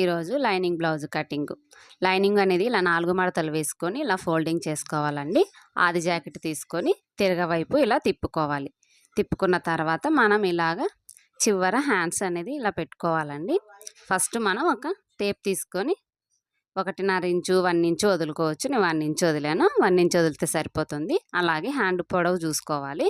ఈరోజు lining blouse cutting. Lining అనేది ఇలా నాలుగు మడతలు వేసుకొని ఇలా ఫోల్డింగ్ చేసుకోవాలండి. ఆది జాకెట్ తీసుకొని తిరగవైపు ఇలా తిప్పుకోవాలి. తిప్పుకున్న తర్వాత మనం ఇలాగ చివర హ్యాండ్స్ అనేది ఇలా పెట్టుకోవాలండి. ఫస్ట్ మనం ఒక టేప్ తీసుకొని ఒకటిన్నర ఇంచు వన్ ఇంచు వదులుకోవచ్చు. నేను వన్ ఇంచు వదిలాను. వన్ ఇంచు వదిలితే సరిపోతుంది. అలాగే హ్యాండ్ పొడవు చూసుకోవాలి.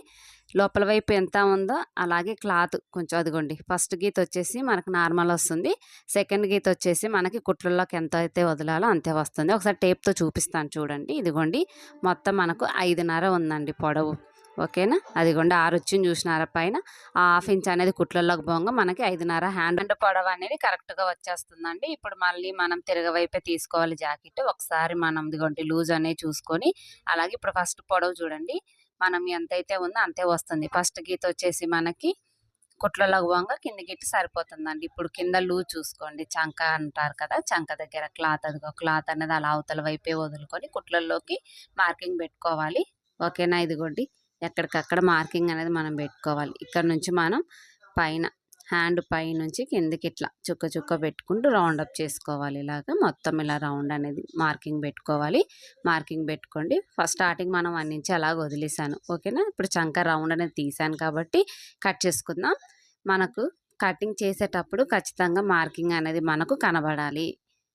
లోపల వైపు ఎంత ఉందో అలాగే క్లాత్ కొంచెం అదిగోండి. ఫస్ట్ గీత వచ్చేసి మనకు నార్మల్ వస్తుంది. సెకండ్ గీత వచ్చేసి మనకి కుట్లలోకి ఎంత అయితే వదలాలో అంతే వస్తుంది. ఒకసారి టేప్తో చూపిస్తాను చూడండి. ఇదిగోండి. మొత్తం మనకు ఐదున్నర ఉందండి పొడవు. ఓకేనా? అదిగోండి. ఆరు వచ్చింది చూసినారా పైన? ఆ హాఫ్ ఇంచ్ అనేది కుట్లలోకి పోగా మనకి ఐదున్నర హ్యాండ్ అండ్ పొడవు అనేది కరెక్ట్గా వచ్చేస్తుందండి. ఇప్పుడు మళ్ళీ మనం తిరగవైపే తీసుకోవాలి జాకెట్. ఒకసారి మనం ఇదిగోండి లూజ్ అనేది చూసుకొని అలాగే ఇప్పుడు ఫస్ట్ పొడవు చూడండి. మనం ఎంతైతే ఉందో అంతే వస్తుంది. ఫస్ట్ గీత వచ్చేసి మనకి కుట్ల పోగా కింద గిట్టి సరిపోతుందండి. ఇప్పుడు కింద లూ చూసుకోండి. చంక అంటారు కదా చంక దగ్గర క్లాత్ అదిగో క్లాత్ అనేది అలా అవతల వైపే వదులుకొని కుట్లలోకి మార్కింగ్ పెట్టుకోవాలి. ఓకేనా ఇదిగోండి. ఎక్కడికక్కడ మార్కింగ్ అనేది మనం పెట్టుకోవాలి. ఇక్కడ నుంచి మనం పైన హ్యాండ్ పై నుంచి కిందకి ఇట్లా చుక్క చుక్క పెట్టుకుంటూ రౌండ్ అప్ చేసుకోవాలి. ఇలాగా మొత్తం ఇలా రౌండ్ అనేది మార్కింగ్ పెట్టుకోవాలి. మార్కింగ్ పెట్టుకోండి. ఫస్ట్ స్టార్టింగ్ మనం వన్ నుంచి అలాగ వదిలేసాను. ఓకేనా? ఇప్పుడు చంక రౌండ్ అనేది తీసాను కాబట్టి కట్ చేసుకుందాం. మనకు కటింగ్ చేసేటప్పుడు ఖచ్చితంగా మార్కింగ్ అనేది మనకు కనబడాలి.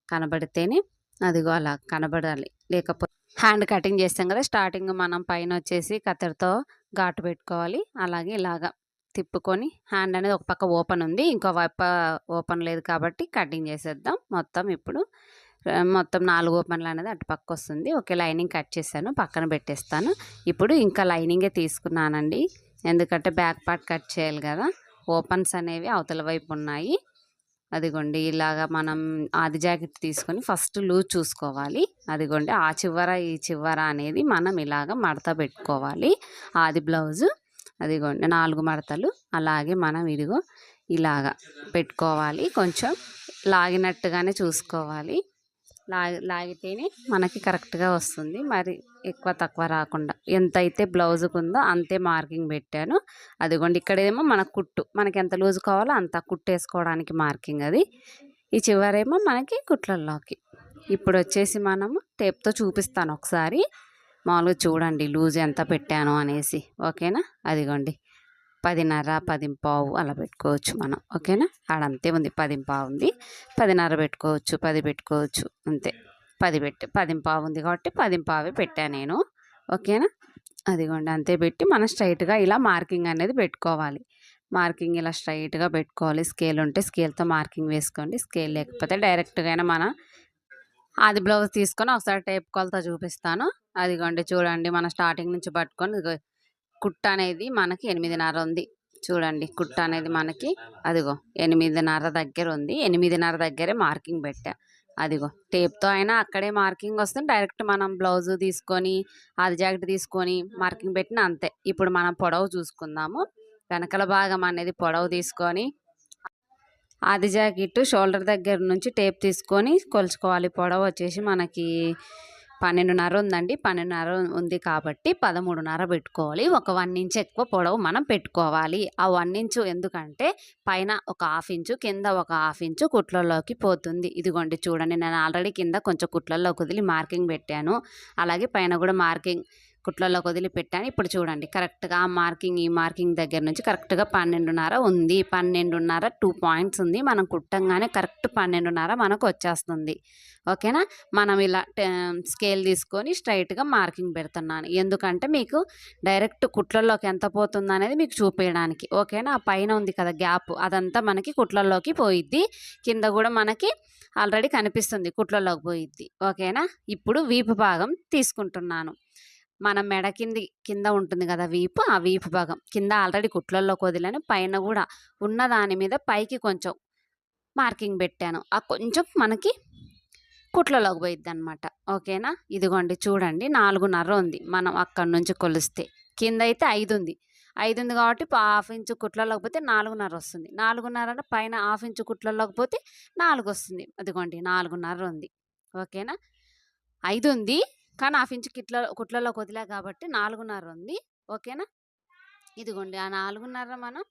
కనబడితేనే అదిగో అలా కనబడాలి. లేకపోతే హ్యాండ్ కటింగ్ చేస్తాం కదా స్టార్టింగ్ మనం పైన వచ్చేసి కత్తెరతో ఘాటు పెట్టుకోవాలి. అలాగే ఇలాగా తిప్పుకొని హ్యాండ్ అనేది ఒక పక్క ఓపెన్ ఉంది. ఇంకో వైపు ఓపెన్ లేదు కాబట్టి కటింగ్ చేసేద్దాం. మొత్తం ఇప్పుడు మొత్తం నాలుగు ఓపెన్లు అనేది అటు పక్క వస్తుంది. ఒకే లైనింగ్ కట్ చేశాను. పక్కన పెట్టేస్తాను. ఇప్పుడు ఇంకా లైనింగే తీసుకున్నానండి. ఎందుకంటే బ్యాక్ పార్ట్ కట్ చేయాలి కదా. ఓపెన్స్ అనేవి అవతల వైపు ఉన్నాయి. అదిగోండి ఇలాగా మనం ఆది జాకెట్ తీసుకొని ఫస్ట్ లూజ్ చూసుకోవాలి. అదిగోండి ఆ చివర ఈ చివర అనేది మనం ఇలాగ మడత పెట్టుకోవాలి. ఆది బ్లౌజు. అదిగోండి నాలుగు మడతలు అలాగే మనం ఇదిగో ఇలాగా పెట్టుకోవాలి. కొంచెం లాగినట్టుగానే చూసుకోవాలి. లాగి లాగితేనే మనకి కరెక్ట్గా వస్తుంది. మరి ఎక్కువ తక్కువ రాకుండా ఎంత అయితే బ్లౌజుకు ఉందో అంతే మార్కింగ్ పెట్టాను. అదిగోండి ఇక్కడేమో మన కుట్టు మనకి ఎంత లూజ్ కావాలో అంత కుట్టేసుకోవడానికి మార్కింగ్ అది. ఈ చివరేమో మనకి కుట్లల్లోకి. ఇప్పుడు వచ్చేసి మనము టేప్తో చూపిస్తాను ఒకసారి. మామూలుగా చూడండి లూజ్ ఎంత పెట్టాను అనేసి. ఓకేనా? అదిగోండి. పదిన్నర పదింపావు అలా పెట్టుకోవచ్చు మనం. ఓకేనా? ఆడంతే ఉంది. పదింపావు ఉంది. పదిన్నర పెట్టుకోవచ్చు పది పెట్టుకోవచ్చు. అంతే. పది పెట్టి పదింపావు ఉంది కాబట్టి పదింపావే పెట్టాను నేను. ఓకేనా? అదిగోండి. అంతే పెట్టి మనం స్ట్రైట్గా ఇలా మార్కింగ్ అనేది పెట్టుకోవాలి. మార్కింగ్ ఇలా స్ట్రైట్గా పెట్టుకోవాలి. స్కేల్ ఉంటే స్కేల్తో మార్కింగ్ వేసుకోండి. స్కేల్ లేకపోతే డైరెక్ట్గా అయినా మన అది బ్లౌజ్ తీసుకొని ఒకసారి టేప్ కొలత చూపిస్తాను. అదిగోండి చూడండి మన స్టార్టింగ్ నుంచి పట్టుకొని కుట్ట అనేది మనకి ఎనిమిదిన్నర ఉంది. చూడండి కుట్ట అనేది మనకి అదిగో ఎనిమిదిన్నర దగ్గర ఉంది. ఎనిమిదిన్నర దగ్గరే మార్కింగ్ పెట్టా. అదిగో టేప్తో అయినా అక్కడే మార్కింగ్ వస్తుంది. డైరెక్ట్ మనం బ్లౌజ్ తీసుకొని అది జాకెట్ తీసుకొని మార్కింగ్ పెట్టిన అంతే. ఇప్పుడు మనం పొడవు చూసుకుందాము. వెనకల భాగం అనేది పొడవు తీసుకొని ఆది జాకెట్ షోల్డర్ దగ్గర నుంచి టేప్ తీసుకొని కొలుచుకోవాలి. పొడవు వచ్చేసి మనకి పన్నెండున్నర ఉందండి. పన్నెండున్నర ఉంది కాబట్టి పదమూడున్నర పెట్టుకోవాలి. ఒక వన్ ఇంచ్ ఎక్కువ పొడవు మనం పెట్టుకోవాలి. ఆ వన్ ఇంచు ఎందుకంటే పైన ఒక హాఫ్ ఇంచు కింద ఒక హాఫ్ ఇంచు కుట్లలోకి పోతుంది. ఇదిగోండి చూడండి నేను ఆల్రెడీ కింద కొంచెం కుట్లలో కుదిలి మార్కింగ్ పెట్టాను. అలాగే పైన కూడా మార్కింగ్ కుట్లలో వదిలిపెట్టాను. ఇప్పుడు చూడండి కరెక్ట్గా ఆ మార్కింగ్ ఈ మార్కింగ్ దగ్గర నుంచి కరెక్ట్గా పన్నెండున్నర ఉంది. పన్నెండున్నర టూ పాయింట్స్ ఉంది. మనం కుట్టంగానే కరెక్ట్ పన్నెండున్నర మనకు వచ్చేస్తుంది. ఓకేనా? మనం ఇలా స్కేల్ తీసుకొని స్ట్రైట్గా మార్కింగ్ పెడుతున్నాను. ఎందుకంటే మీకు డైరెక్ట్ కుట్లలోకి ఎంత పోతుంది అనేది మీకు చూపించడానికి. ఓకేనా? ఆ పైన ఉంది కదా గ్యాప్ అదంతా మనకి కుట్లలోకి పోయిద్ది. కింద కూడా మనకి ఆల్రెడీ కనిపిస్తుంది కుట్లలోకి పోయిద్ది. ఓకేనా? ఇప్పుడు వీపు భాగం తీసుకుంటున్నాను. మన మెడ కింది కింద ఉంటుంది కదా వీపు ఆ వీపు భాగం. కింద ఆల్రెడీ కుట్లల్లోకి వదిలాను పైన కూడా ఉన్న దాని మీద పైకి కొంచెం మార్కింగ్ పెట్టాను. ఆ కొంచెం మనకి కుట్లలోకి పోయిద్ది అనమాట ఓకేనా? ఇదిగోండి చూడండి. నాలుగున్నర ఉంది మనం అక్కడి నుంచి కొలిస్తే. కింద అయితే ఐదు ఉంది. ఐదు ఉంది కాబట్టి హాఫ్ ఇంచు కుట్లలోకి పోతే నాలుగున్నర వస్తుంది. నాలుగున్నర పైన హాఫ్ ఇంచు కుట్లలోకి పోతే నాలుగు వస్తుంది. అదిగోండి నాలుగున్నర ఉంది. ఓకేనా? ఐదు ఉంది. కానీ హాఫ్ ఇంచ్ కిట్ల కుట్లలో వదిలా కాబట్టి నాలుగున్నర ఉంది. ఓకేనా? ఇదిగోండి ఆ నాలుగున్నర మనం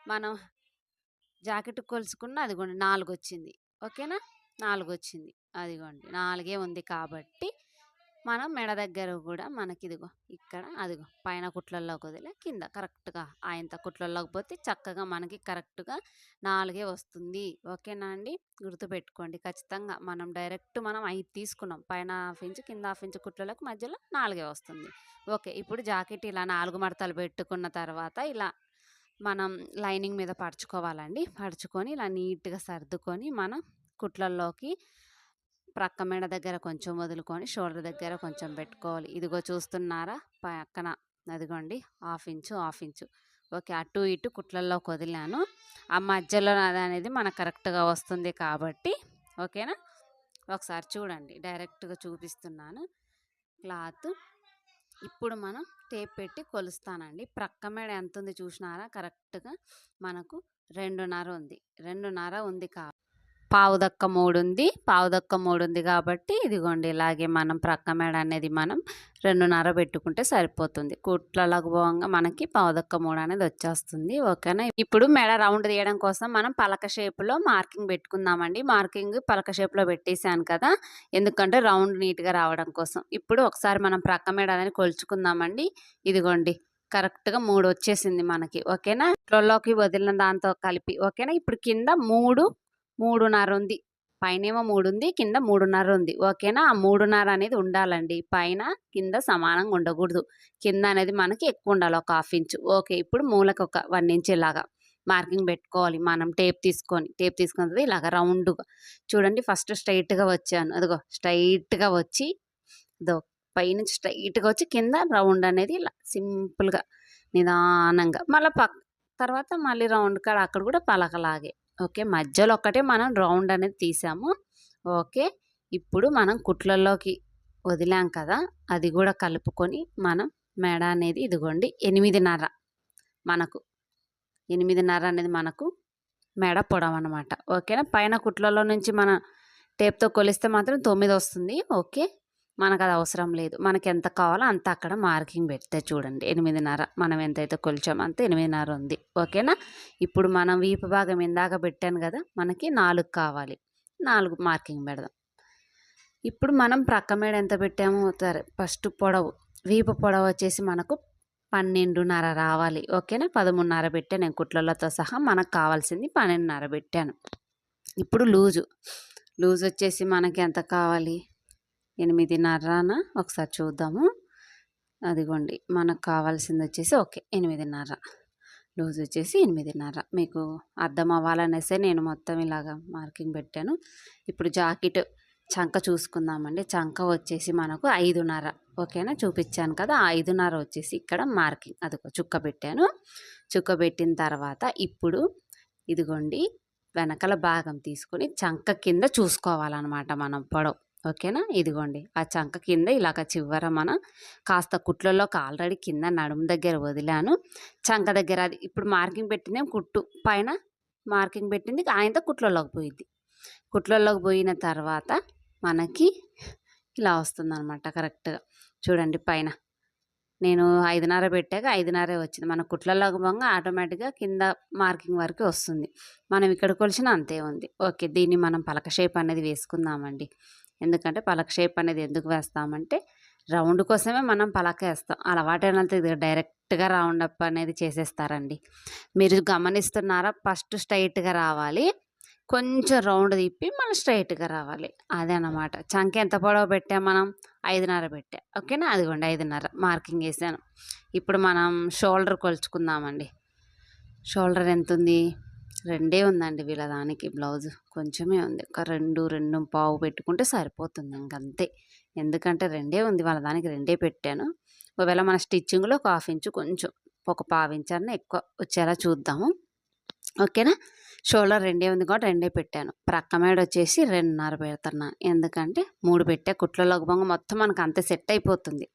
మనం జాకెట్ కొలుసుకున్న అదిగోండి నాలుగు వచ్చింది ఓకేనా? నాలుగు వచ్చింది అదిగోండి నాలుగే ఉంది కాబట్టి మనం మెడ దగ్గర కూడా మనకి ఇదిగో ఇక్కడ అదిగో పైన కుట్లల్లోకి వదిలే కింద కరెక్ట్గా ఆయంత కుట్లల్లోకి పోతే చక్కగా మనకి కరెక్ట్గా నాలుగే వస్తుంది. ఓకేనా అండి? గుర్తుపెట్టుకోండి. ఖచ్చితంగా మనం డైరెక్ట్ మనం ఐదు తీసుకున్నాం. పైన హాఫ్ ఇంచ్ కింద హాఫ్ ఇంచ్ కుట్లలోకి మధ్యలో నాలుగే వస్తుంది. ఓకే ఇప్పుడు జాకెట్ ఇలా నాలుగు మడతలు పెట్టుకున్న తర్వాత ఇలా మనం లైనింగ్ మీద పరుచుకోవాలండి. పరుచుకొని ఇలా నీట్గా సర్దుకొని మనం కుట్లల్లోకి ప్రక్క మెడ దగ్గర కొంచెం వదులుకొని షోల్డర్ దగ్గర కొంచెం పెట్టుకోవాలి. ఇదిగో చూస్తున్నారా? పక్కన అదిగోండి. Half inch half inch. Okay. అటు ఇటు కుట్లల్లోకి వదిలాను. ఆ మధ్యలో అది అనేది మనకు కరెక్ట్గా వస్తుంది కాబట్టి ఓకేనా? ఒకసారి చూడండి. డైరెక్ట్గా చూపిస్తున్నాను. క్లాత్. ఇప్పుడు మనం టేప్ పెట్టి కొలుస్తానండి. ప్రక్క మెడ ఎంత ఉంది చూసినారా? కరెక్ట్గా మనకు రెండున్నర ఉంది. రెండున్నర ఉంది కా పావుదక్క మూడు ఉంది పావుదక్క మూడు ఉంది కాబట్టి ఇదిగోండి ఇలాగే మనం ప్రక్క మెడ అనేది మనం రెండున్నర పెట్టుకుంటే సరిపోతుంది. కుట్లలకు పోగా మనకి పావుదక్క మూడు అనేది వచ్చేస్తుంది. ఓకేనా? ఇప్పుడు మెడ రౌండ్ తీయడం కోసం మనం పలక షేప్లో మార్కింగ్ పెట్టుకుందామండి. మార్కింగ్ పలక షేప్లో పెట్టేశాను కదా ఎందుకంటే రౌండ్ నీట్గా రావడం కోసం. ఇప్పుడు ఒకసారి మనం ప్రక్క మెడ అనేది కొలుచుకుందామండి. ఇదిగోండి కరెక్ట్గా మూడు వచ్చేసింది మనకి. ఓకేనా? ఇట్లలోకి వదిలిన దాంతో కలిపి. ఓకేనా? ఇప్పుడు కింద మూడు మూడున్నర ఉంది పైనేమో మూడు ఉంది కింద మూడున్నర ఉంది ఓకేనా? ఆ మూడున్నర అనేది ఉండాలండి. పైన కింద సమానంగా ఉండకూడదు. కింద అనేది మనకి ఎక్కువ ఉండాలి ఒక హాఫ్ ఇంచు. ఓకే ఇప్పుడు మూలకు ఒక వన్ ఇంచ్ ఇలాగా మార్కింగ్ పెట్టుకోవాలి. మనం టేప్ తీసుకొని టేప్ తీసుకున్నది ఇలాగ రౌండ్గా. చూడండి ఫస్ట్ స్ట్రైట్గా వచ్చాను. అదిగో స్ట్రైట్గా వచ్చి ఇదో పైనుంచి స్ట్రైట్గా వచ్చి కింద రౌండ్ అనేది ఇలా సింపుల్గా నిదానంగా. మళ్ళీ పక్ తర్వాత మళ్ళీ రౌండ్ కాడ అక్కడ కూడా పలకలాగే. ఓకే. మధ్యలో ఒక్కటే మనం రౌండ్ అనేది తీసాము. ఓకే. ఇప్పుడు మనం కుట్లల్లోకి వదిలాం కదా! అది కూడా కలుపుకొని మనం మెడ అనేది ఇదిగోండి ఎనిమిదిన్నర మనకు. ఎనిమిదిన్నర అనేది మనకు మెడ పొడవు అనమాట ఓకేనా? పైన కుట్లలో నుంచి మన టేప్తో కొలిస్తే మాత్రం తొమ్మిది వస్తుంది. ఓకే. మనకు అది అవసరం లేదు. మనకి ఎంత కావాలో అంత అక్కడ మార్కింగ్ పెడితే చూడండి. ఎనిమిదిన్నర మనం ఎంతైతే కొలిచామో అంత ఎనిమిదిన్నర ఉంది. ఓకేనా? ఇప్పుడు మనం వీపు భాగం ఇందాక పెట్టాను కదా మనకి నాలుగు కావాలి. నాలుగు మార్కింగ్ పెడదాం. ఇప్పుడు మనం ప్రక్క మీద ఎంత పెట్టామో సరే ఫస్ట్ పొడవు. వీపు పొడవు వచ్చేసి మనకు పన్నెండున్నర రావాలి. ఓకేనా? పదమూడున్నర పెట్టాను నేను కుట్లలతో సహా మనకు కావాల్సింది పన్నెండున్నర పెట్టాను. ఇప్పుడు లూజు. లూజ్ వచ్చేసి మనకి ఎంత కావాలి? ఎనిమిదిన్నరన? ఒకసారి చూద్దాము. అదిగోండి మనకు కావాల్సింది వచ్చేసి ఓకే ఎనిమిదిన్నర. లూజ్ వచ్చేసి ఎనిమిదిన్నర. మీకు అర్థం అవ్వాలనేసే నేను మొత్తం ఇలాగా మార్కింగ్ పెట్టాను. ఇప్పుడు జాకెట్ చంక చూసుకుందామండి. చంక వచ్చేసి మనకు ఐదున్నర. ఓకేనా? చూపించాను కదా ఐదున్నర వచ్చేసి ఇక్కడ మార్కింగ్. అది చుక్క పెట్టాను. చుక్క పెట్టిన తర్వాత ఇప్పుడు ఇదిగోండి వెనకల భాగం తీసుకొని చంక కింద చూసుకోవాలన్నమాట మనం పొడవు. ఓకేనా? ఇదిగోండి. ఆ చంక కింద ఇలాగ చివర మన కాస్త కుట్లలోకి ఆల్రెడీ కింద నడుము దగ్గర వదిలాను. చంక దగ్గర అది ఇప్పుడు మార్కింగ్ పెట్టింది కుట్టు. పైన మార్కింగ్ పెట్టింది. ఆయనతో కుట్లలోకి పోయింది. కుట్లలోకి పోయిన తర్వాత మనకి ఇలా వస్తుంది అనమాట కరెక్ట్గా. చూడండి పైన. నేను ఐదున్నర పెట్టాక ఐదున్నరే వచ్చింది. మన కుట్లలోకి పోగా ఆటోమేటిక్గా కింద మార్కింగ్ వరకు వస్తుంది. మనం ఇక్కడ కొలిచిన అంతే ఉంది. ఓకే దీన్ని మనం పలక షేప్ అనేది వేసుకుందామండి. ఎందుకంటే పలక షేప్ అనేది ఎందుకు వేస్తామంటే రౌండ్ కోసమే మనం పలక వేస్తాం అలవాటైనంత డైరెక్ట్గా రౌండ్ అప్ అనేది చేసేస్తారండి. మీరు గమనిస్తున్నారా? ఫస్ట్ స్ట్రైట్గా రావాలి. కొంచెం రౌండ్ తిప్పి మళ్ళీ స్ట్రైట్గా రావాలి. అదే అన్నమాట. చంక ఎంత పొడవు పెట్టాం మనం? ఐదున్నర పెట్టా. ఓకేనా? అదిగోండి ఐదున్నర మార్కింగ్ వేసాను. ఇప్పుడు మనం షోల్డర్ కొలుచుకుందామండి. షోల్డర్ ఎంత ఉంది రెండే ఉందండి వీళ్ళ దానికి బ్లౌజ్. కొంచెమే ఉంది. ఒక రెండు రెండు పావు పెట్టుకుంటే సరిపోతుంది ఇంకంతే. ఎందుకంటే రెండే ఉంది. వాళ్ళ దానికి రెండే పెట్టాను. ఒకవేళ మన స్టిచ్చింగ్లో ఒక హాఫ్ ఇంచు కొంచెం ఒక పావు ఇంచ్ అన్న ఎక్కువ వచ్చేలా చూద్దాము. ఓకేనా? షోల్డర్ రెండే ఉంది కూడా రెండే పెట్టాను. ప్రక్క మేడ వచ్చేసి రెండున్నర పెడుతున్నాను ఎందుకంటే మూడు పెట్టే కుట్లలోకి బొంగ మొత్తం మనకు అంత సెట్ అయిపోతుంది.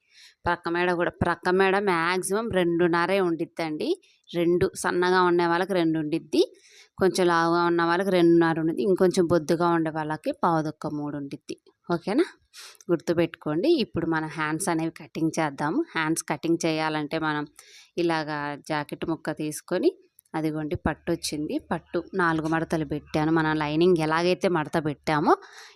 ప్రక్క మేడ కూడా ప్రక్క మేడ మ్యాక్సిమం రెండున్నరే ఉండిద్దండి. రెండు సన్నగా ఉండే వాళ్ళకి రెండు ఉండిద్ది కొంచెం లావుగా ఉన్న వాళ్ళకి రెండున్నర ఉండిద్ది ఇంకొంచెం బొద్దుగా ఉండే వాళ్ళకి పావుదొక్క మూడు ఉండిద్ది. ఓకేనా? గుర్తుపెట్టుకోండి. ఇప్పుడు మనం హ్యాండ్స్ అనేవి కటింగ్ చేద్దాము. హ్యాండ్స్ కటింగ్ చేయాలంటే మనం ఇలాగా జాకెట్ ముక్క తీసుకొని అదిగోండి పట్టు వచ్చింది పట్టు నాలుగు మడతలు పెట్టాను. మనం లైనింగ్ ఎలాగైతే మడత పెట్టామో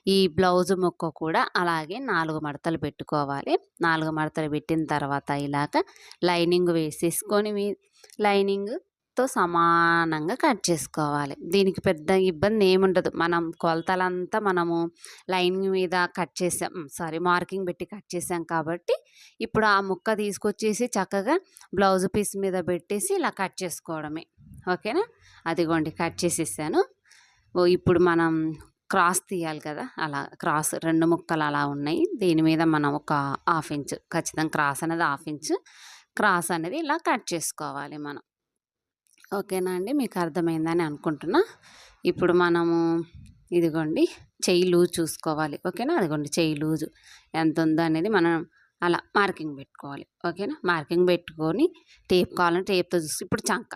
ఈ బ్లౌజ్ ముక్క కూడా అలాగే నాలుగు మడతలు పెట్టుకోవాలి. నాలుగు మడతలు పెట్టిన తర్వాత ఇలాగ లైనింగ్ వేసేసుకొని మీ తో సమానంగా కట్ చేసుకోవాలి. దీనికి పెద్ద ఇబ్బంది ఏముండదు. మనం కొలతలంతా మనము లైన్ మీద కట్ చేసాం. సారీ మార్కింగ్ పెట్టి కట్ చేసాం కాబట్టి ఇప్పుడు ఆ ముక్క తీసుకొచ్చేసి చక్కగా బ్లౌజ్ పీస్ మీద పెట్టేసి ఇలా కట్ చేసుకోవడమే. ఓకేనా? అదిగోండి కట్ చేసేసాను. ఓ ఇప్పుడు మనం క్రాస్ తీయాలి కదా? అలా క్రాస్ రెండు ముక్కలు అలా ఉన్నాయి. దీని మీద మనం ఒక హాఫ్ ఇంచ్ ఖచ్చితంగా క్రాస్ అనేది హాఫ్ ఇంచ్ క్రాస్ అనేది ఇలా కట్ చేసుకోవాలి మనం. ఓకేనా అండి? మీకు అర్థమైందని అనుకుంటున్నా. ఇప్పుడు మనము ఇదిగోండి చెయ్యి లూజ్ చూసుకోవాలి. ఓకేనా? అదిగోండి చెయ్యి లూజు. ఎంత ఉందో అనేది మనం అలా మార్కింగ్ పెట్టుకోవాలి. ఓకేనా? మార్కింగ్ పెట్టుకొని టేప్ కావాలంటే టేప్తో చూసి ఇప్పుడు చంక.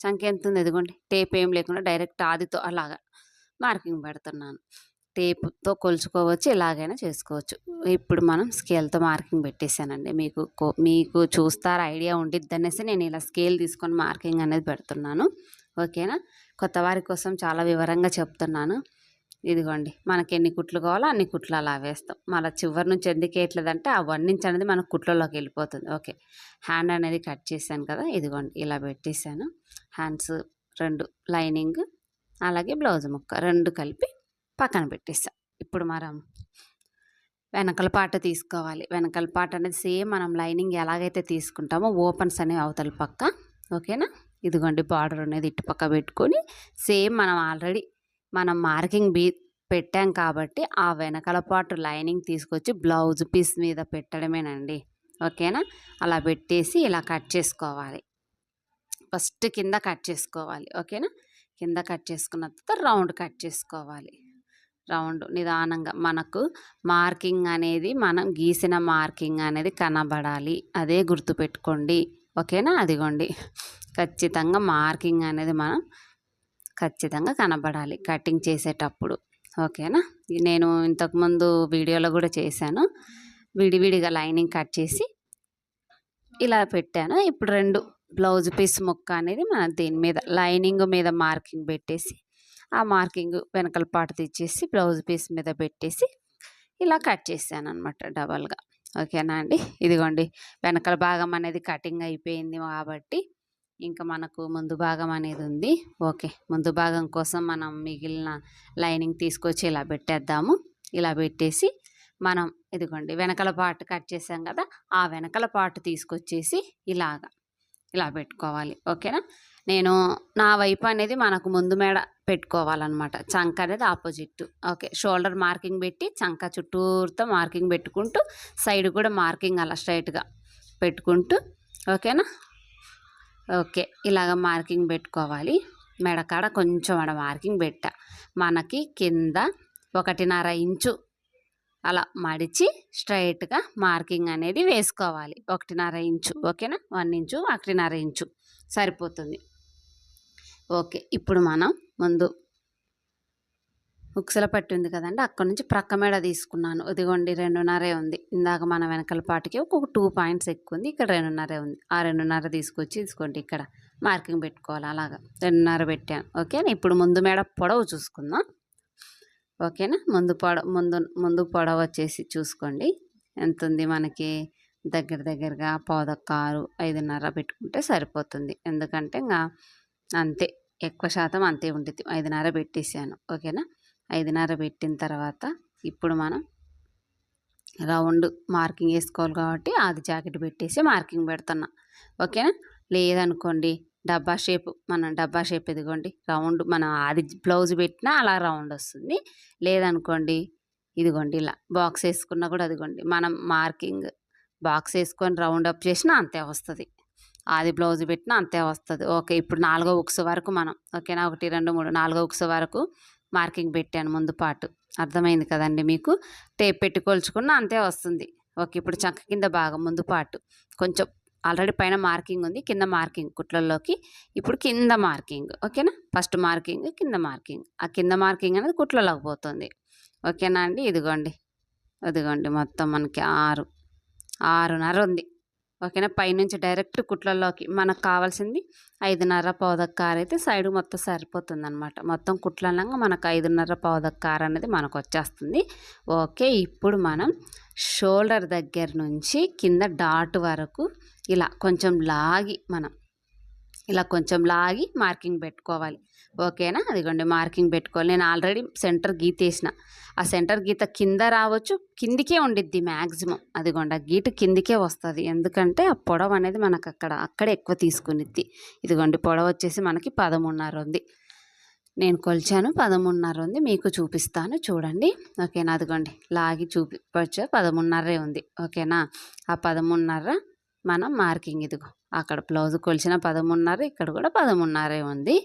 చంక ఎంత ఉంది? ఎదుగోండి టేప్ ఏం లేకుండా డైరెక్ట్ ఆదితో అలాగా మార్కింగ్ పెడుతున్నాను. టేప్తో కొలుచుకోవచ్చు ఎలాగైనా చేసుకోవచ్చు. ఇప్పుడు మనం స్కేల్తో మార్కింగ్ పెట్టేశానండి. మీకు కో- మీకు చూస్తారు ఐడియా ఉండిద్ది అనేసి నేను ఇలా స్కేల్ తీసుకొని మార్కింగ్ అనేది పెడుతున్నాను. ఓకేనా? కొత్త వారి కోసం చాలా వివరంగా చెప్తున్నాను. ఇదిగోండి మనకి ఎన్ని కుట్లు కావాలో అన్ని కుట్లు అలా వేస్తాం. మళ్ళీ చివరి నుంచి ఎందుకు వేయట్లేదంటే ఆ వన్ ఇంచ్ అనేది మన కుట్లలోకి వెళ్ళిపోతుంది. ఓకే హ్యాండ్ అనేది కట్ చేశాను కదా ఇదిగోండి ఇలా పెట్టేశాను. హ్యాండ్స్ రెండు లైనింగ్ అలాగే బ్లౌజ్ ముక్క రెండు కలిపి పక్కన పెట్టేస్తాం. ఇప్పుడు మనం వెనకల పాట తీసుకోవాలి. వెనకల పాట అనేది సేమ్ మనం లైనింగ్ ఎలాగైతే తీసుకుంటామో ఓపెన్స్ అనేవి అవతల పక్క. ఓకేనా? ఇదిగోండి బార్డర్ అనేది ఇటు పక్క పెట్టుకొని సేమ్ మనం ఆల్రెడీ మనం మార్కింగ్ బీ పెట్టాం కాబట్టి ఆ వెనకల పాటు లైనింగ్ తీసుకొచ్చి బ్లౌజ్ పీస్ మీద పెట్టడమేనండి. ఓకేనా? అలా పెట్టేసి ఇలా కట్ చేసుకోవాలి. ఫస్ట్ కింద కట్ చేసుకోవాలి. ఓకేనా? కింద కట్ చేసుకున్న తర్వాత రౌండ్ కట్ చేసుకోవాలి. రౌండ్ నిదానంగా మనకు మార్కింగ్ అనేది మనం గీసిన మార్కింగ్ అనేది కనబడాలి. అదే గుర్తుపెట్టుకోండి. ఓకేనా? అదిగోండి. ఖచ్చితంగా మార్కింగ్ అనేది మనం ఖచ్చితంగా కనబడాలి కటింగ్ చేసేటప్పుడు. ఓకేనా? నేను ఇంతకుముందు వీడియోలో కూడా చేశాను. విడివిడిగా లైనింగ్ కట్ చేసి ఇలా పెట్టాను. ఇప్పుడు రెండు బ్లౌజ్ పీస్ ముక్క అనేది మనం దీని మీద లైనింగ్ మీద మార్కింగ్ పెట్టేసి ఆ మార్కింగ్ వెనకల పాటు తెచ్చేసి బ్లౌజ్ పీస్ మీద పెట్టేసి ఇలా కట్ చేశాను అనమాట డబల్గా. ఓకేనా అండి? ఇదిగోండి వెనకల భాగం అనేది కటింగ్ అయిపోయింది కాబట్టి ఇంకా మనకు ముందు భాగం అనేది ఉంది. ఓకే ముందు భాగం కోసం మనం మిగిలిన లైనింగ్ తీసుకొచ్చి ఇలా పెట్టేద్దాము. ఇలా పెట్టేసి మనం ఇదిగోండి వెనకల పార్ట్ కట్ చేసాం కదా ఆ వెనకల పార్ట్ తీసుకొచ్చేసి ఇలాగా ఇలా పెట్టుకోవాలి. ఓకేనా? నేను నా వైపు అనేది మనకు ముందు మేడ పెట్టుకోవాలన్నమాట. చంక అనేది ఆపోజిట్ ఓకే. షోల్డర్ మార్కింగ్ పెట్టి చంక చుట్టూరుతో మార్కింగ్ పెట్టుకుంటూ సైడ్ కూడా మార్కింగ్ అలా స్ట్రైట్గా పెట్టుకుంటూ ఓకేనా? ఓకే. ఇలాగ మార్కింగ్ పెట్టుకోవాలి. మెడకాడ కొంచెం ఆడ మార్కింగ్ పెట్ట. మనకి కింద ఒకటిన్నర ఇంచు అలా మడిచి స్ట్రైట్గా మార్కింగ్ అనేది వేసుకోవాలి. ఒకటిన్నర ఇంచు ఓకేనా? వన్ ఇంచు ఒకటిన్నర ఇంచు సరిపోతుంది. ఓకే ఇప్పుడు మనం ముందు ఉక్సల పట్టి ఉంది కదండి అక్కడ నుంచి ప్రక్క మేడ తీసుకున్నాను. ఇదిగోండి రెండున్నరే ఉంది. ఇందాక మన వెనకల పాటికి ఒక టూ పాయింట్స్ ఎక్కువ ఉంది ఇక్కడ రెండున్నరే ఉంది. ఆ రెండున్నర తీసుకొచ్చి తీసుకోండి ఇక్కడ మార్కింగ్ పెట్టుకోవాలి. అలాగా రెండున్నర పెట్టాను. ఓకేనా? ఇప్పుడు ముందు మేడ పొడవు చూసుకుందాం. ఓకేనా? ముందు పొడ ముందు ముందు పొడవ వచ్చేసి చూసుకోండి. ఎంత ఉంది మనకి? దగ్గర దగ్గరగా పావుదక్క ఆరు ఐదున్నర పెట్టుకుంటే సరిపోతుంది. ఎందుకంటే ఇంకా అంతే ఎక్కువ శాతం అంతే ఉంటుంది ఐదున్నర పెట్టేసాను ఓకేనా? ఐదున్నర పెట్టిన తర్వాత ఇప్పుడు మనం రౌండ్ మార్కింగ్ వేసుకోవాలి కాబట్టి అది జాకెట్ పెట్టేసి మార్కింగ్ పెడుతున్నా. ఓకేనా? లేదనుకోండి డబ్బా షేప్ మనం డబ్బా షేప్ ఇదిగోండి. రౌండ్ మనం అది బ్లౌజ్ పెట్టినా అలా రౌండ్ వస్తుంది. లేదనుకోండి ఇదిగోండి ఇలా బాక్స్ వేసుకున్నా కూడా అదిగోండి మనం మార్కింగ్ బాక్స్ వేసుకొని రౌండ్ అప్ చేసినా అంతే వస్తుంది. అది బ్లౌజ్ పెట్టినా అంతే వస్తుంది. ఓకే ఇప్పుడు నాలుగో ఉక్స్ వరకు మనం ఓకేనా? ఒకటి రెండు మూడు నాలుగో ఉక్స్ వరకు మార్కింగ్ పెట్టాను ముందు పాటు. అర్థమైంది కదండి మీకు? టేప్ పెట్టి కొలుచుకున్నా అంతే వస్తుంది. ఓకే ఇప్పుడు చక్క కింద భాగం ముందు పాటు. కొంచెం ఆల్రెడీ పైన మార్కింగ్ ఉంది. కింద మార్కింగ్ కుట్లల్లోకి. ఇప్పుడు కింద మార్కింగ్. ఓకేనా? ఫస్ట్ మార్కింగ్ కింద మార్కింగ్. ఆ కింద మార్కింగ్ అనేది కుట్లలోకి పోతుంది. ఓకేనా అండి? ఇదిగోండి. ఇదిగోండి. మొత్తం మనకి ఆరు. ఆరున్నర ఉంది. ఓకేనా? పైనుంచి డైరెక్ట్ కుట్లలోకి మనకు కావాల్సింది ఐదున్నర పావుదక్క అయితే సైడ్ మొత్తం సరిపోతుంది అనమాట మొత్తం కుట్లనంగా మనకు ఐదున్నర పావుదక్క అనేది మనకు వచ్చేస్తుంది. ఓకే. ఇప్పుడు మనం షోల్డర్ దగ్గర నుంచి కింద డాట్ వరకు ఇలా కొంచెం లాగి మనం ఇలా కొంచెం లాగి మార్కింగ్ పెట్టుకోవాలి. ఓకేనా? అదిగోండి మార్కింగ్ పెట్టుకోవాలి. నేను ఆల్రెడీ సెంటర్ గీతేసిన ఆ సెంటర్ గీత కింద రావచ్చు కిందికే ఉండిద్ది మ్యాక్సిమం అదిగోండి ఆ గీత కిందికే వస్తుంది. ఎందుకంటే ఆ పొడవు అనేది మనకు అక్కడ అక్కడే ఎక్కువ తీసుకునిద్ది. ఇదిగోండి పొడవు వచ్చేసి మనకి పదమూడున్నర ఉంది. నేను కొలిచాను. పదమూడున్నర ఉంది. మీకు చూపిస్తాను. చూడండి. ఓకేనా? అదిగోండి. లాగి చూపించ. పదమూడున్నరే ఉంది. ఓకేనా? ఆ పదమూడున్నర మనం మార్కింగ్ ఇదిగో. అక్కడ బ్లౌజ్ కొలిచిన పదమూడున్నర ఇక్కడ కూడా పదమూడున్నరే ఉంది.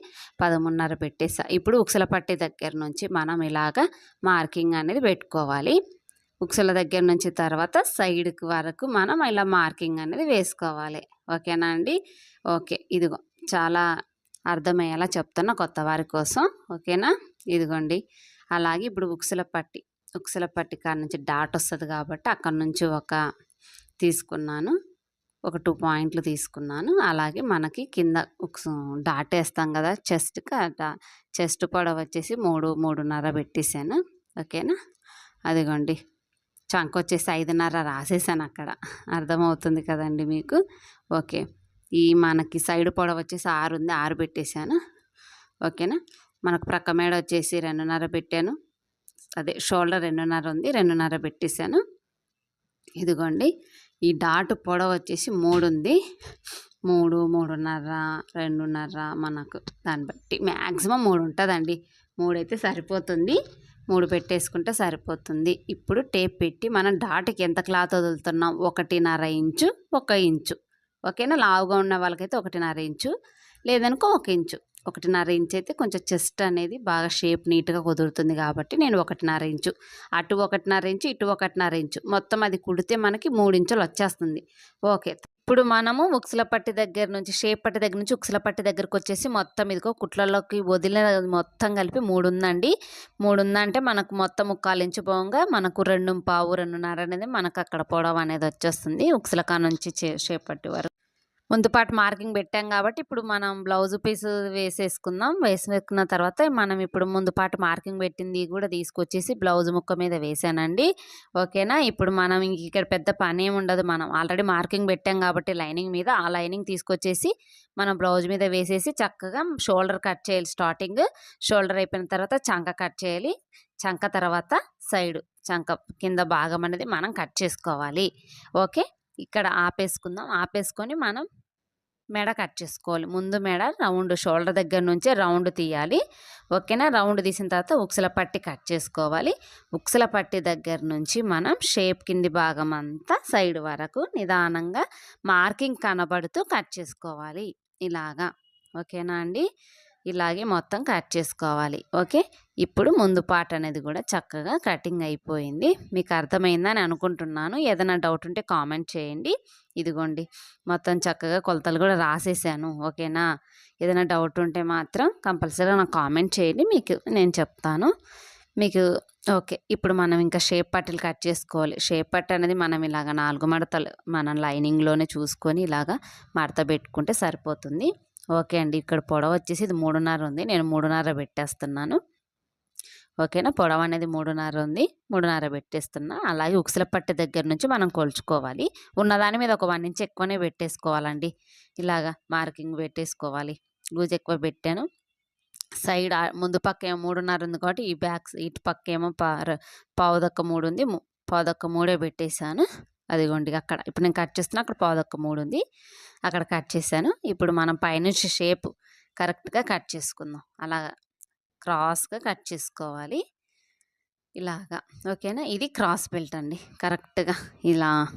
పదమూడున్నర పెట్టేసా. ఇప్పుడు ఉక్సల పట్టి దగ్గర నుంచి మనం ఇలాగ మార్కింగ్ అనేది పెట్టుకోవాలి. ఉక్సల దగ్గర నుంచి తర్వాత సైడ్కి వరకు మనం ఇలా మార్కింగ్ అనేది వేసుకోవాలి. ఓకేనా అండి? ఓకే. ఇదిగో. చాలా అర్థమయ్యేలా చెప్తున్నా కొత్త వారి కోసం. ఓకేనా? ఇదిగోండి. అలాగే ఇప్పుడు ఉక్సల పట్టి ఉక్సల పట్టి కాడ నుంచి డాట్ వస్తుంది కాబట్టి అక్కడ నుంచి ఒక తీసుకున్నాను. ఒక టూ పాయింట్లు తీసుకున్నాను. అలాగే మనకి కింద డాట్ వేస్తాం కదా చెస్ట్కి చెస్ట్ పొడవ వచ్చేసి మూడు మూడున్నర పెట్టేశాను. ఓకేనా? అదిగోండి. చంక వచ్చేసి ఐదున్నర రాసేసాను అక్కడ. అర్థమవుతుంది కదండి మీకు? ఓకే. ఈ మనకి సైడ్ పొడవ వచ్చేసి ఆరు ఉంది ఆరు పెట్టేశాను. ఓకేనా? మనకు ప్రక్క మేడ వచ్చేసి రెండున్నర పెట్టాను. అదే షోల్డర్ రెండున్నర ఉంది రెండున్నర పెట్టేశాను. ఇదిగోండి ఈ డాట్ పొడవు వచ్చేసి మూడు ఉంది. మూడు మూడున్నర రెండున్నర మనకు దాన్ని బట్టి. మ్యాక్సిమం మూడు ఉంటుందండి. మూడు అయితే సరిపోతుంది. మూడు పెట్టేసుకుంటే సరిపోతుంది. ఇప్పుడు టేప్ పెట్టి మనం డాట్కి ఎంత క్లాత్ వదులుతున్నాం? ఒకటిన్నర ఇంచు ఒక ఇంచు. ఓకేనా? లావుగా ఉన్న వాళ్ళకైతే ఒకటిన్నర ఇంచు లేదనుకో ఒక ఇంచు. ఒకటిన్నర ఇంచ్ అయితే కొంచెం చెస్ట్ అనేది బాగా షేప్ నీట్గా కుదురుతుంది కాబట్టి నేను ఒకటిన్నర ఇంచు. అటు ఒకటిన్నర ఇంచు ఇటు ఒకటిన్నర ఇంచు. మొత్తం అది కుడితే మనకి మూడించులు వచ్చేస్తుంది. ఓకే. ఇప్పుడు మనము ఉక్సుల పట్టి దగ్గర నుంచి షేప్ పట్టి దగ్గర నుంచి ఉక్సుల పట్టి దగ్గరకు వచ్చేసి మొత్తం ఇదిగో కుట్లలోకి వదిలిన మొత్తం కలిపి మూడు ఉందండి మూడు ఉందంటే మనకు మొత్తం ముక్కాలు ఇంచు పోగా మనకు రెండు పావు రెండున్నర అనేది మనకు అక్కడ పొడవు అనేది వచ్చేస్తుంది ఉక్సుల కా నుంచి షేప్ పట్టి వరకు. ముందుపాటు మార్కింగ్ పెట్టాం కాబట్టి ఇప్పుడు మనం బ్లౌజ్ పీస్ వేసేసుకుందాం. వేసుకున్న తర్వాత మనం ఇప్పుడు ముందుపాటు మార్కింగ్ పెట్టింది కూడా తీసుకొచ్చేసి బ్లౌజ్ ముక్క మీద వేసానండి. ఓకేనా? ఇప్పుడు మనం ఇక్కడ పెద్ద పని ఏమి ఉండదు. మనం ఆల్రెడీ మార్కింగ్ పెట్టాం కాబట్టి లైనింగ్ మీద ఆ లైనింగ్ తీసుకొచ్చేసి మనం బ్లౌజ్ మీద వేసేసి చక్కగా షోల్డర్ కట్ చేయాలి స్టార్టింగ్. షోల్డర్ అయిపోయిన తర్వాత చంక కట్ చేయాలి. చంక తర్వాత సైడ్ చంక కింద భాగం అనేది మనం కట్ చేసుకోవాలి. ఓకే? ఇక్కడ ఆపేసుకుందాం. ఆపేసుకొని మనం మెడ కట్ చేసుకోవాలి. ముందు మెడ రౌండ్ షోల్డర్ దగ్గర నుంచే రౌండ్ తీయాలి. ఓకేనా? రౌండ్ తీసిన తర్వాత ఉక్సల పట్టి కట్ చేసుకోవాలి. ఉక్సల పట్టి దగ్గర నుంచి మనం షేప్ కింది భాగం అంతా సైడ్ వరకు నిదానంగా మార్కింగ్ కనబడుతూ కట్ చేసుకోవాలి. ఇలాగా. ఓకేనా అండి? ఇలాగే మొత్తం కట్ చేసుకోవాలి. ఓకే? ఇప్పుడు ముందు పార్ట్ అనేది కూడా చక్కగా కటింగ్ అయిపోయింది. మీకు అర్థమైందని అనుకుంటున్నాను. ఏదైనా డౌట్ ఉంటే కామెంట్ చేయండి. ఇదిగోండి. మొత్తం చక్కగా కొలతలు కూడా రాసేసాను. ఓకేనా? ఏదైనా డౌట్ ఉంటే మాత్రం కంపల్సరీగా నాకు కామెంట్ చేయండి. మీకు నేను చెప్తాను. మీకు ఓకే. ఇప్పుడు మనం ఇంకా షేప్ పట్టలు కట్ చేసుకోవాలి. షేప్ పట్ట అనేది మనం ఇలాగ నాలుగు మడతలు మనం లైనింగ్లోనే చూసుకొని ఇలాగా మడత పెట్టుకుంటే సరిపోతుంది. ఓకే అండి. ఇక్కడ పొడవ వచ్చేసి ఇది మూడున్నర ఉంది. నేను మూడున్నర పెట్టేస్తున్నాను. ఓకేనా? పొడవు అనేది మూడున్నర ఉంది. మూడున్నర పెట్టేస్తున్నా. అలాగే ఉక్సల పట్టి దగ్గర నుంచి మనం కొలుచుకోవాలి. ఉన్నదాని మీద ఒక వన్ ఇంచ్ ఎక్కువనే పెట్టేసుకోవాలండి. ఇలాగా మార్కింగ్ పెట్టేసుకోవాలి. గూజ్ ఎక్కువ పెట్టాను. సైడ్ ముందు పక్క ఏమో మూడున్నర ఉంది కాబట్టి ఈ బ్యాక్ ఇటు పక్క ఏమో పావుదక్క మూడు ఉంది. పావుదక్క మూడే పెట్టేశాను. అదిగోండి అక్కడ. ఇప్పుడు నేను కట్ చేస్తున్నా అక్కడ పావుదక్క మూడు ఉంది. అక్కడ కట్ చేశాను. ఇప్పుడు మనం పైనుంచి షేప్ కరెక్ట్గా కట్ చేసుకుందాం. అలా క్రాస్గా కట్ చేసుకోవాలి. ఇలాగా. ఓకేనా? ఇది క్రాస్ బెల్ట్ అండి. కరెక్ట్గా ఇలా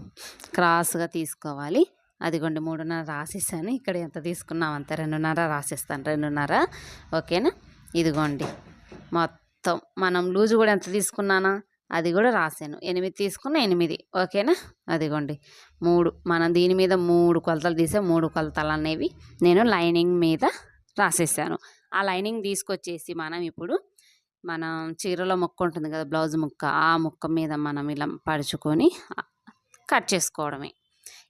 క్రాస్గా తీసుకోవాలి. అదిగోండి మూడున్నర రాసేసాను. ఇక్కడ ఎంత తీసుకున్నాం అంత? రెండున్నర రాసేస్తాను. రెండున్నర. ఓకేనా? ఇదిగోండి. మొత్తం మనం లూజు కూడా ఎంత తీసుకున్నానా? అది కూడా రాశాను ఎనిమిది తీసుకున్న ఎనిమిది. ఓకేనా? అదిగోండి. మూడు. మనం దీని మీద మూడు కొలతలు తీసే. మూడు కొలతలు అనేవి నేను లైనింగ్ మీద రాసేసాను. ఆ లైనింగ్ తీసుకొచ్చేసి మనం ఇప్పుడు మనం చీరలో ముక్క ఉంటుంది కదా బ్లౌజ్ ముక్క ఆ ముక్క మీద మనం ఇలా పరుచుకొని కట్ చేసుకోవడమే.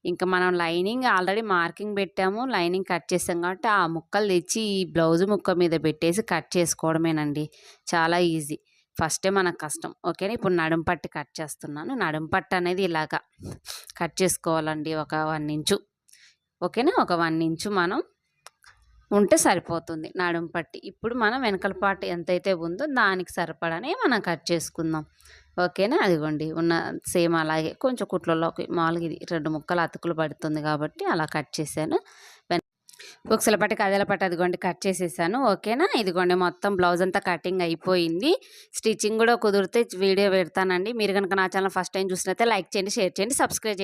ఇంకా మనం లైనింగ్ ఆల్రెడీ మార్కింగ్ పెట్టాము లైనింగ్ కట్ చేసాం కాబట్టి ఆ ముక్కలు తెచ్చి ఈ బ్లౌజ్ ముక్క మీద పెట్టేసి కట్ చేసుకోవడమేనండి. చాలా ఈజీ. ఫస్టే మనకు కష్టం. ఓకేనా? ఇప్పుడు నడుంపట్టి కట్ చేస్తున్నాను. నడుం పట్టు అనేది ఇలాగా కట్ చేసుకోవాలండి ఒక వన్ ఇంచు. ఓకేనా? ఒక వన్ ఇంచు మనం ఉంటే సరిపోతుంది నడుము పట్టి. ఇప్పుడు మనం వెనకల పాటు ఎంతైతే ఉందో దానికి సరిపడని మనం కట్ చేసుకుందాం. ఓకేనా? అదిగోండి. ఉన్న సేమ్ అలాగే కొంచెం కుట్లలోకి మామూలుగా ఇది రెండు ముక్కలు అతుకులు పడుతుంది కాబట్టి అలా కట్ చేశాను. ఉక్సల పట్టి కదల పట్టి అదిగోండి కట్ చేసేసాను. ఓకేనా? ఇదిగోండి మొత్తం బ్లౌజ్ అంతా కటింగ్ అయిపోయింది. స్టిచ్చింగ్ కూడా కుదిరితే వీడియో పెడతానండి. మీరు కనుక నా ఛానల్ ఫస్ట్ టైం చూసినైతే లైక్ చేయండి షేర్ చేయండి సబ్స్క్రైబ్ చేయండి.